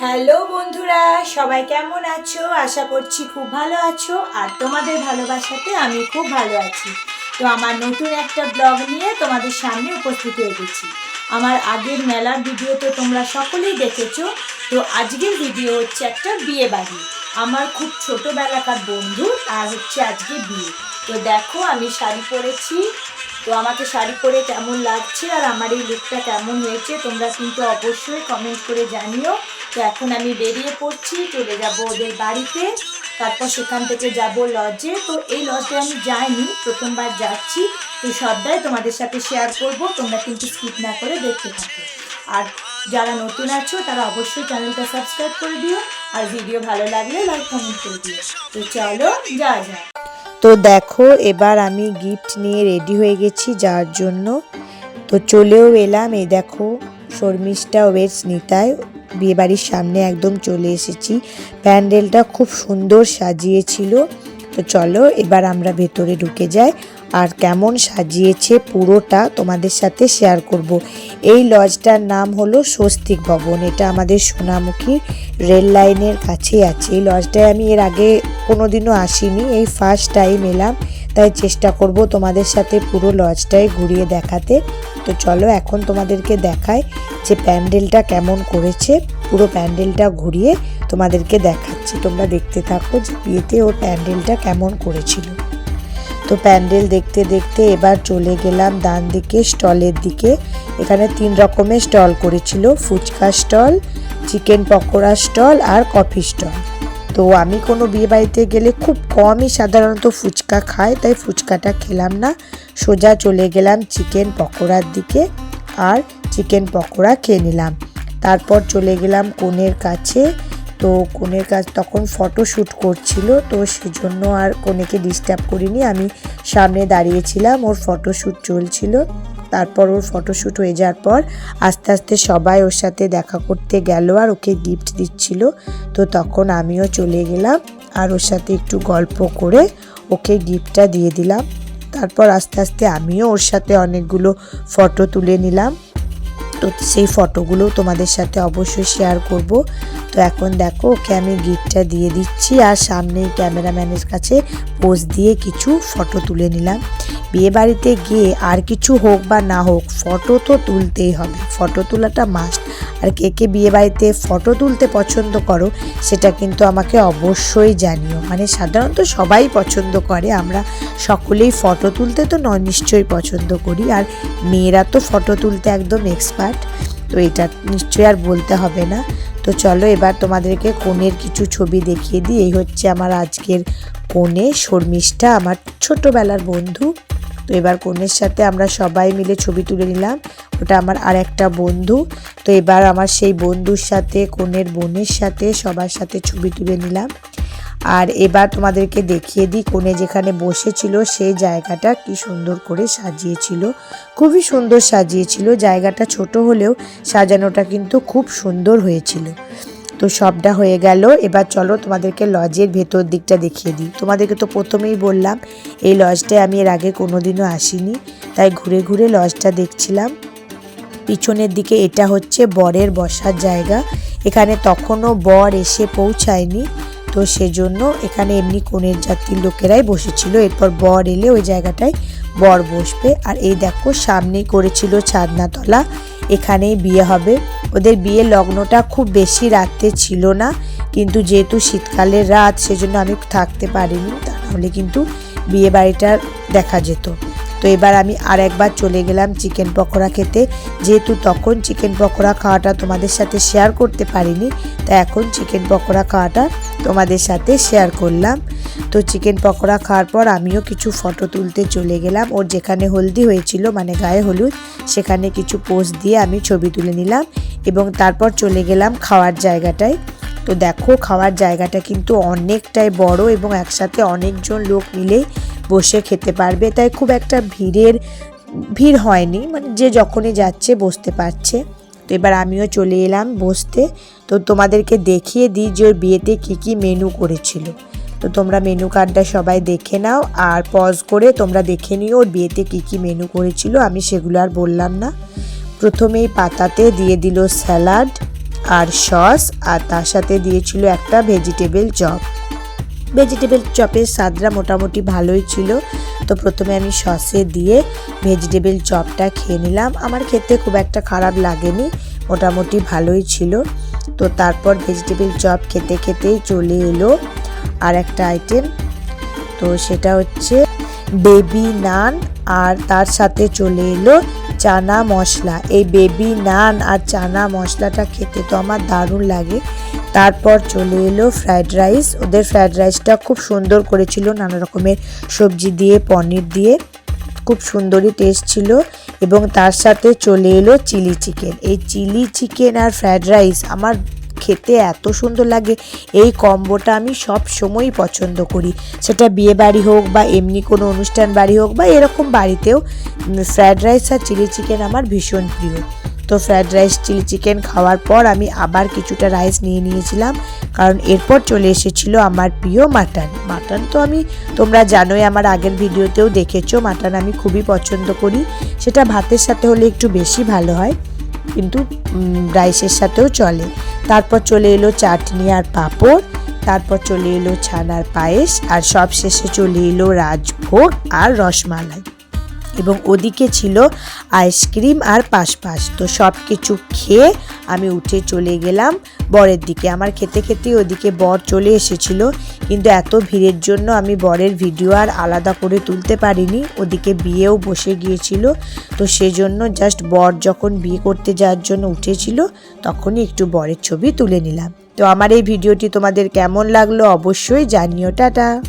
Hello বন্ধুরা, সবাই কেমন আছো? আশা করছি খুব ভালো আছো, আর তোমাদের ভালোবাসাতে আমি খুব ভালো আছি। তো আমার নতুন একটা ব্লগ নিয়ে তোমাদের সামনে উপস্থিত হয়ে গেছি। আমার আগের মেলার ভিডিও তো তোমরা সকলেই দেখেছ, তো আজকের ভিডিও হচ্ছে একটা বিয়ে বাড়ি। আমার খুব ছোটোবেলাকার বন্ধু, আর হচ্ছে আজকে বিয়ে। তো দেখো, আমি শাড়ি পরেছি তো আমাকে শাড়ি পরে কেমন লাগছে আর আমার এই লুকটা কেমন হয়েছে, তোমরা কিন্তু অবশ্যই কমেন্ট করে জানিও। তো এখন আমি বেরিয়ে পড়ছি, চলে যাব ওদের বাড়িতে। তারপর সেখান থেকে যাব লজে তো এই লজে আমি যাইনি, প্রথমবার যাচ্ছি। তো সবটাই তোমাদের সাথে শেয়ার করব, তোমরা কিন্তু স্কিপ না করে দেখতে থাকো। আর যারা নতুন আছো, তারা অবশ্যই চ্যানেলটা সাবস্ক্রাইব করে দিও। আর ভিডিও ভালো লাগলে লাইক কমেন্ট করে দিও। তো চলো, যা যা। তো দেখো, এবার আমি গিফট নিয়ে রেডি হয়ে গেছি যাওয়ার জন্য। তো চলেও এলাম, এই দেখো শর্মিষ্ঠা ওয়েটস নিতায় বিয়েবাড়ির সামনে একদম চলে এসেছি। প্যান্ডেলটা খুব সুন্দর সাজিয়েছিল। তো চলো, এবার আমরা ভেতরে ঢুকে যাই। আর কেমন সাজিয়েছে পুরোটা তোমাদের সাথে শেয়ার করব। এই লজটার নাম হলো স্বস্তিক ভবন, এটা আমাদের সোনামুখী রেল লাইনের কাছেই আছে। এই লজটায় আমি এর আগে কোনোদিনও আসিনি, এই ফার্স্ট টাইম এলাম। তাই চেষ্টা করব তোমাদের সাথে পুরো লজটাই ঘুরিয়ে দেখাতে। তো চলো এখন তোমাদেরকে দেখায় যে প্যান্ডেলটা কেমন করেছে। পুরো প্যান্ডেলটা ঘুরিয়ে তোমাদেরকে দেখাচ্ছি। তোমরা দেখতে থাকো যে বিয়েতে ওর প্যান্ডেলটা কেমন করেছিল। তো প্যান্ডেল দেখতে দেখতে এবার চলে গেলাম ডান দিকে স্টলের দিকে। এখানে তিন রকমের স্টল করেছিল। Fuchka stall, chicken pakora stall আর কফি স্টল। তো আমি কোনো বিয়ে বাড়িতে গেলে খুব কমই সাধারণত ফুচকা খাই, তাই ফুচকাটা খেলাম না। সোজা চলে গেলাম চিকেন পকোড়ার দিকে আর চিকেন পকোড়া খেয়ে নিলাম। তারপর চলে গেলাম কনের কাছে। তো কনের কাছে, তখন ফটো শ্যুট করছিল, তো সেজন্য আর কনেকে ডিস্টার্ব করিনি। আমি সামনে দাঁড়িয়েছিলাম, ওর ফটো শ্যুট চলছিল। তারপর ওর ফটোশ্যুট হয়ে যাওয়ার পর আস্তে আস্তে সবাই ওর সাথে দেখা করতে গেল আর ওকে গিফট দিচ্ছিল। তো তখন আমিও চলে গেলাম আর ওর সাথে একটু গল্প করে ওকে গিফটটা দিয়ে দিলাম। তারপর আস্তে আস্তে আমিও ওর সাথে অনেকগুলো ফটো তুলে নিলাম। তো সেই ফটোগুলো তোমাদের সাথে অবশ্যই শেয়ার করব। তো এখন দেখো, ওকে আমি গিফটটা দিয়ে দিচ্ছি আর সামনেই ক্যামেরাম্যানের কাছে পোজ দিয়ে কিছু ফটো তুলে নিলাম। বিয়ে বাড়িতে গিয়ে আর কিছু হোক বা না হোক ফটো তো তুলতেই হবে। ফটো তোলাটা মাস্ট আর কে কে বিয়ে বাড়িতে ফটো তুলতে পছন্দ করো, সেটা কিন্তু আমাকে অবশ্যই জানিও। মানে সাধারণত সবাই পছন্দ করে, আমরা সকলেই ফটো তুলতে তো ন নিশ্চয়ই পছন্দ করি, আর মেয়েরা তো ফটো তুলতে একদম এক্সপার্ট তো এটা নিশ্চয়ই আর বলতে হবে না। তো চলো এবার তোমাদেরকে কনের কিছু ছবি দেখিয়ে দিই। এই হচ্ছে আমার আজকের কনে শর্মিষ্ঠা, আমার ছোটোবেলার বন্ধু। তো এবার কনের সাথে আমরা সবাই মিলে ছবি তুলে নিলাম। ওটা আমার আর একটা বন্ধু। তো এবার আমার সেই বন্ধুর সাথে কনের বোনের সাথে সবার সাথে ছবি তুলে নিলাম। আর এবার তোমাদেরকে দেখিয়ে দিই কোণে যেখানে বসেছিল সেই জায়গাটা কি সুন্দর করে সাজিয়েছিল। খুবই সুন্দর সাজিয়েছিল। জায়গাটা ছোট হলেও সাজানোটা কিন্তু খুব সুন্দর হয়েছিল। তো সবটা হয়ে গেল। এবার চলো তোমাদেরকে লজের ভেতর দিকটা দেখিয়ে দিই। তোমাদেরকে তো প্রথমেই বললাম, এই লজটায় আমি এর আগে কোনোদিনও আসিনি। তাই ঘুরে ঘুরে লজটা দেখছিলাম। পিছনের দিকে এটা হচ্ছে বরের বসার জায়গা। এখানে তখনও বর এসে পৌঁছায়নি। তো সেজন্য এখানে এমনি কোণের জাতির লোকেরাই বসেছিল। এরপর বর এলে ওই জায়গাটায় বর বসবে। আর এই দেখো, সামনেই করেছিল ছাদনাতলা। এখানেই বিয়ে হবে। ওদের বিয়ে লগ্নটা খুব বেশি রাত্রে ছিল না। কিন্তু যেহেতু শীতকালের রাত, সেজন্য আমি থাকতে পারিনি। তা নাহলে কিন্তু বিয়ে বাড়িটার দেখা যেত। তো এবার আমি আর একবার চলে গেলাম চিকেন পকোড়া খেতে। যেহেতু তখন চিকেন পকোড়া খাওয়াটা তোমাদের সাথে শেয়ার করতে পারিনি, তা এখন চিকেন পকোড়া খাওয়াটা তোমাদের সাথে শেয়ার করলাম। তো চিকেন পকোড়া খাওয়ার পর আমিও কিছু ফটো তুলতে চলে গেলাম। ওর যেখানে হলদি হয়েছিল মানে গায়ে হলুদ, সেখানে কিছু পোস্ট দিয়ে আমি ছবি তুলে নিলাম এবং তারপর চলে গেলাম খাওয়ার জায়গাটায়। তো দেখো, খাওয়ার জায়গাটা কিন্তু অনেকটাই বড় এবং একসাথে অনেকজন লোক মিলেই বসে খেতে পারবে। তাই খুব একটা ভিড়ের, ভিড় হয়নি মানে যে যখনই যাচ্ছে বসতে পারছে। এবার আমিও চলে এলাম বসতে। তো তোমাদেরকে দেখিয়ে দিই যে ওর বিয়েতে কী কী মেনু করেছিল। তো তোমরা মেনু কার্ডটা সবাই দেখে নাও আর পজ করে তোমরা দেখে নিও ওর বিয়েতে কী কী মেনু করেছিল, আমি সেগুলো আর বললাম না। প্রথমেই পাতাতে দিয়ে দিল স্যালাড আর সস আর তার সাথে দিয়েছিল একটা ভেজিটেবল চপ ভেজিটেবল চপের স্বাদটা মোটামুটি ভালোই ছিল। তো প্রথমে আমি সসে দিয়ে ভেজিটেবল চপটা খেয়ে নিলাম। আমার খেতে খুব একটা খারাপ লাগেনি, মোটামুটি ভালোই ছিল। তো তারপর ভেজিটেবল চপ খেতে খেতেই চলে এলো আর একটা আইটেম তো সেটা হচ্ছে বেবি নান আর তার সাথে চলে এলো চানা মশলা, এই বেবি নান আর চানা মশলাটা খেতে তো আমার দারুণ লাগে। তারপর চলে এলো ফ্রায়েড রাইস ওদের ফ্রায়েড রাইসটা খুব সুন্দর করেছিল, নানা রকমের সবজি দিয়ে, পনির দিয়ে। খুব সুন্দরই টেস্ট ছিল এবং তার সাথে চলে এলো চিলি চিকেন এই চিলি চিকেন আর ফ্রায়েড রাইস আমার খেতে এত সুন্দর লাগে। এই কম্বোটা আমি সব সময়ই পছন্দ করি। সেটা বিয়ে বাড়ি হোক বা এমনি কোনো অনুষ্ঠান বাড়ি হোক বা এরকম বাড়িতেও ফ্রায়েড রাইস আর চিলি চিকেন আমার ভীষণ প্রিয়। তো ফ্রায়েড রাইস চিলি চিকেন খাওয়ার পর আমি আবার কিছুটা রাইস নিয়ে নিয়েছিলাম। কারণ এরপর চলে এসেছিল আমার প্রিয় মাটন মাটন তো আমি, তোমরা জানোই আমার আগের ভিডিওতেও দেখেছ মাটন আমি খুবই পছন্দ করি। সেটা ভাতের সাথে হলে একটু বেশি ভালো হয়, কিন্তু রাইসের সাথেও চলে। তারপর চলে এলো চাটনি আর পাঁপড়, তারপর চলে এলো ছানার পায়েস, আর সবশেষে চলে এলো রাজভোগ আর রসমালাই। এবং ওদিকে ছিল আইসক্রিম আর পাশপাশ। তো সব কিছু খেয়ে আমি উঠে চলে গেলাম বরের দিকে। আমার খেতে খেতে ওদিকে বর চলে এসেছিল। কিন্তু এত ভিড়ের জন্য আমি বরের ভিডিও আর আলাদা করে তুলতে পারিনি। ওদিকে বিয়েও বসে গিয়েছিল। তো সেজন্য জাস্ট বর যখন বিয়ে করতে যাওয়ার জন্য উঠেছিল, তখনই একটু বরের ছবি তুলে নিলাম। তো আমার এই ভিডিওটি তোমাদের কেমন লাগল অবশ্যই জানিও। টাটা।